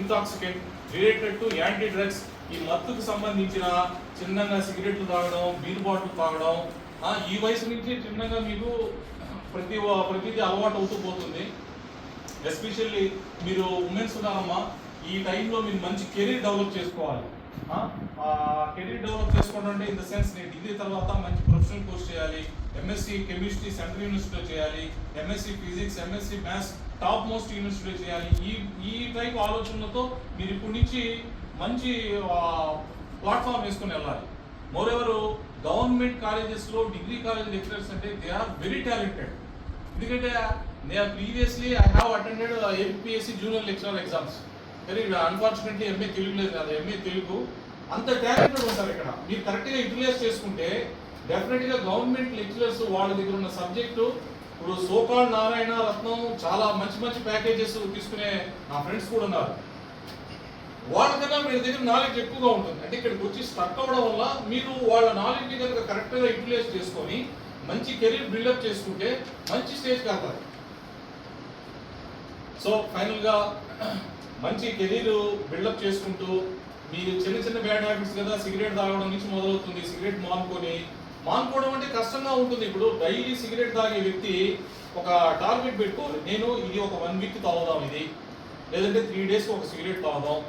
Intoxicate related to anti drugs ఈ మత్తుకు సంబంధించిన చిన్నగా సిగరెట్లు తాగడం బీర్ బాటిల్ తాగడం ఈ వయసు నుంచి చిన్నగా మీకు ప్రతి ప్రతిదీ అలవాటు అవుతూ పోతుంది. ఎస్పెషల్లీ మీరు ఉమెన్స్ ఉన్నారమ్మా ఈ టైంలో మీరు మంచి కెరీర్ డెవలప్ చేసుకోవాలి. కెరీర్ డెవలప్ చేసుకోవడం అంటే ఇన్ ద సెన్స్ నేను డిగ్రీ తర్వాత మంచి ప్రొఫెషనల్ కోర్స్ చేయాలి ఎంఎస్సీ కెమిస్ట్రీ సెంట్రల్ యూనివర్సిటీలో చేయాలి MSc physics MSc maths top most యూనివర్సిటీలో చేయాలి. ఈ ఈ టైప్ ఆలోచనలతో మీరు ఇప్పటి నుంచి మంచి ప్లాట్ఫామ్ వేసుకొని వెళ్ళాలి. మోర్ ఎవరు గవర్నమెంట్ కాలేజెస్లో డిగ్రీ కాలేజ్ లెక్చరర్స్ అంటే దే ఆర్ వెరీ టాలెంటెడ్ ఎందుకంటే నేను previously I have attended MPSC junior lecturer exams కానీ అన్ఫార్చునేట్లీ ఎంఏ తెలుగు లేదు కాదు ఎంఏ తెలుగు. అంత టాలెంటెడ్ ఉంటారు ఇక్కడ. మీరు కరెక్ట్గా యూటిలైజ్ చేసుకుంటే డెఫినెట్గా గవర్నమెంట్ లెక్చరర్స్ వాళ్ళ దగ్గర ఉన్న సబ్జెక్టు ఇప్పుడు సోకాల్ నారాయణ రత్నం చాలా మంచి మంచి ప్యాకేజెస్ తీసుకునే నా ఫ్రెండ్స్ కూడా ఉన్నారు. వాళ్ళకన్నా మీ దగ్గర నాలెడ్జ్ ఎక్కువగా ఉంటుంది. అంటే ఇక్కడికి వచ్చి స్టక్ అవ్వడం వల్ల మీరు వాళ్ళ నాలెడ్జ్ కనుక కరెక్ట్గా యూటిలైజ్ చేసుకొని మంచి కెరీర్ బిల్డప్ చేసుకుంటే మంచి స్టేజ్ కావాలి సో ఫైనల్గా మంచి కెరీర్ బిల్డప్ చేసుకుంటూ మీరు చిన్న చిన్న బ్యాడ్ హ్యాబిట్స్ కదా సిగరెట్ తాగడం నుంచి మొదలవుతుంది. సిగరెట్ మానుకొని మానుకోవడం అంటే కష్టంగా ఉంటుంది. ఇప్పుడు డైలీ సిగరెట్ తాగే వ్యక్తి ఒక టార్గెట్ పెట్టుకోవాలి నేను ఇది ఒక వన్ వీక్ తాగుదాం ఇది. లేదంటే త్రీ డేస్ ఒక సిగరెట్ తాగుదాం.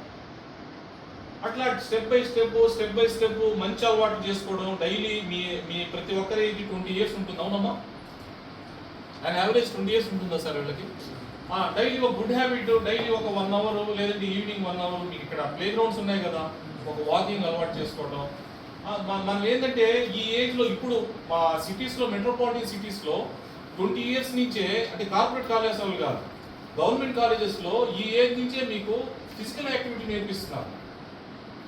అట్లా step by step step by step మంచి అలవాటు చేసుకోవడం డైలీ మీ మీ ప్రతి ఒక్కరికి ట్వంటీ ఇయర్స్ ఉంటుంది అవునమ్మా? అండ్ యావరేజ్ ట్వంటీ ఇయర్స్ ఉంటుందా సార్ వీళ్ళకి? డైలీ ఒక గుడ్ హ్యాబిట్ డైలీ ఒక వన్ అవర్ లేదంటే ఈవినింగ్ వన్ అవర్ మీకు ఇక్కడ ప్లే గ్రౌండ్స్ ఉన్నాయి కదా ఒక వాకింగ్ అలవాటు చేసుకోవడం మన- మనం ఏంటంటే ఈ ఏజ్లో ఇప్పుడు మా సిటీస్లో మెట్రోపాలిటన్ సిటీస్లో ట్వంటీ ఇయర్స్ నుంచే అంటే కార్పొరేట్ కాలేజాలు కాదు గవర్నమెంట్ కాలేజెస్లో ఈ ఏజ్ నుంచే మీకు ఫిజికల్ యాక్టివిటీ నేర్పిస్తున్నారు.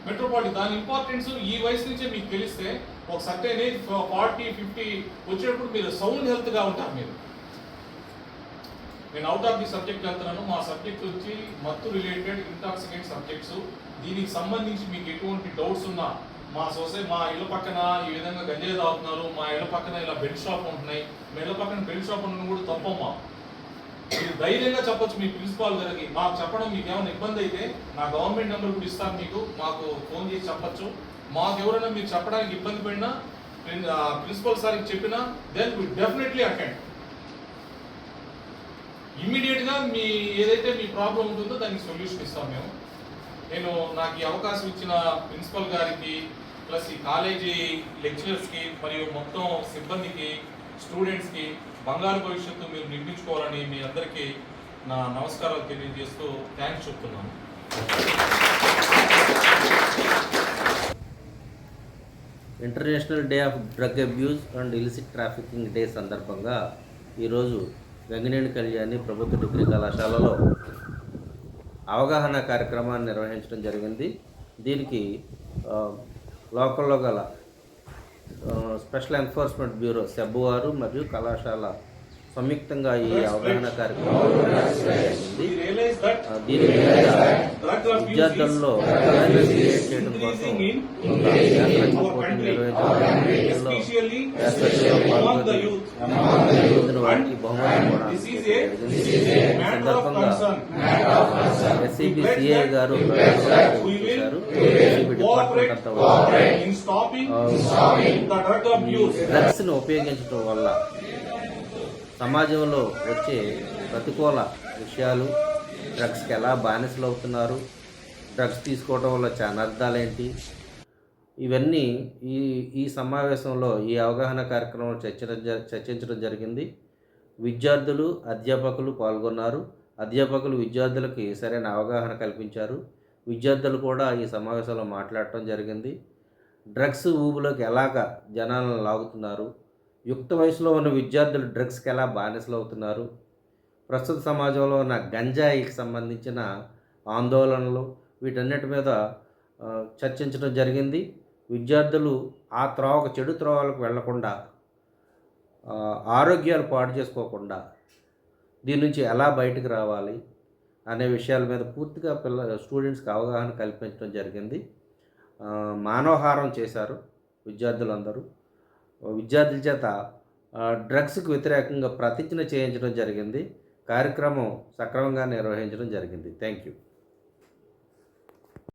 మెట్రోపాలిటన్ దాని ఇంపార్టెన్స్ ఈ వయసు నుంచే మీకు తెలిస్తే ఒక సర్టైన్ ఏజ్ ఫార్టీ ఫిఫ్టీ వచ్చేటప్పుడు మీరు సౌండ్ హెల్త్గా ఉంటారు మీరు. నేను అవుట్ ఆఫ్ ది సబ్జెక్ట్ వెళ్తున్నాను. మా సబ్జెక్ట్ వచ్చి మత్తు రిలేటెడ్ ఇంటాక్సికెంట్ సబ్జెక్ట్స్ దీనికి సంబంధించి మీకు ఎటువంటి డౌట్స్ ఉన్నా మా సొసైటీ మా ఇళ్ళ పక్కన ఈ విధంగా గంజాయి తాగుతున్నారు. మా ఇళ్ళ పక్కన ఇలా బెల్ట్ షాప్ ఉంటున్నాయి. మా ఇళ్ళ పక్కన బెల్ట్ షాప్ ఉండడం కూడా తప్పమ్మా. మీరు ధైర్యంగా చెప్పొచ్చు మీ ప్రిన్సిపాల్ గారికి. మాకు చెప్పడం మీకు ఏమైనా ఇబ్బంది అయితే నా గవర్నమెంట్ నెంబర్ కూడా ఇస్తాను మీకు. మాకు ఫోన్ చేసి చెప్పొచ్చు. మాకు ఎవరైనా మీరు చెప్పడానికి ఇబ్బంది పడినా ప్రిన్సిపల్ సార్కి చెప్పినా దెన్ వి డెఫినెట్లీ అటెండ్ ఇమ్మీడియట్గా మీ ఏదైతే మీ ప్రాబ్లం ఉంటుందో దానికి సొల్యూషన్ ఇస్తాం మేము. నేను నాకు ఈ అవకాశం ఇచ్చిన ప్రిన్సిపల్ గారికి ప్లస్ ఈ కాలేజీ లెక్చరర్స్కి మరియు మొత్తం సిబ్బందికి స్టూడెంట్స్కి బంగారు భవిష్యత్తు మీరు నిర్మించుకోవాలని మీ అందరికీ నా నమస్కారాలు తెలియజేస్తూ థ్యాంక్స్ చెప్తున్నాను. International day of drug abuse and illicit trafficking day సందర్భంగా ఈరోజు గంగినేని కళ్యాణి ప్రభుత్వ డిగ్రీ కళాశాలలో అవగాహన కార్యక్రమాన్ని నిర్వహించడం జరిగింది. దీనికి లోకల్లో గల స్పెషల్ ఎన్ఫోర్స్మెంట్ బ్యూరో సెబ్బు వారు మరియు కళాశాల సంయుక్తంగా ఈ అవగాహన కార్యక్రమం జరిగింది ఆ, దీని మీద విద్యార్థుల్లో చేయడం కోసం వారికి బహుమతి కూడా సందర్భంగా ఎస్సీబీ సిఐ గారు చేశారు. ఎస్సీబీ డిపార్ట్మెంట్ అంతా డ్రగ్స్ని ఉపయోగించడం వల్ల సమాజంలో వచ్చే ప్రతికూల విషయాలు డ్రగ్స్కి ఎలా బానిసలు అవుతున్నారు? డ్రగ్స్ తీసుకోవడం వల్ల చాలా అర్థాలు ఏంటి ఇవన్నీ ఈ ఈ సమావేశంలో ఈ అవగాహన కార్యక్రమం చర్చ చర్చించడం జరిగింది. విద్యార్థులు అధ్యాపకులు పాల్గొన్నారు. అధ్యాపకులు విద్యార్థులకి సరైన అవగాహన కల్పించారు. విద్యార్థులు కూడా ఈ సమావేశంలో మాట్లాడటం జరిగింది. డ్రగ్స్ ఊబులోకి ఎలాగ జనాలను లాగుతున్నారు? యుక్త వయసులో ఉన్న విద్యార్థులు డ్రగ్స్కి ఎలా బానిసలు అవుతున్నారు? ప్రస్తుత సమాజంలో ఉన్న గంజాయికి సంబంధించిన ఆందోళనలు వీటన్నిటి మీద చర్చించడం జరిగింది. విద్యార్థులు ఆ త్రోవకు చెడు త్రోవలకు వెళ్ళకుండా ఆరోగ్యాలు పాడు చేసుకోకుండా దీని నుంచి ఎలా బయటకు రావాలి అనే విషయాల మీద పూర్తిగా పిల్ల స్టూడెంట్స్కి అవగాహన కల్పించడం జరిగింది. మానవహారం చేశారు విద్యార్థులందరూ. విద్యార్థుల చేత డ్రగ్స్కి వ్యతిరేకంగా ప్రతిజ్ఞ చేయించడం జరిగింది. కార్యక్రమం సక్రమంగా నిర్వహించడం జరిగింది. Thank you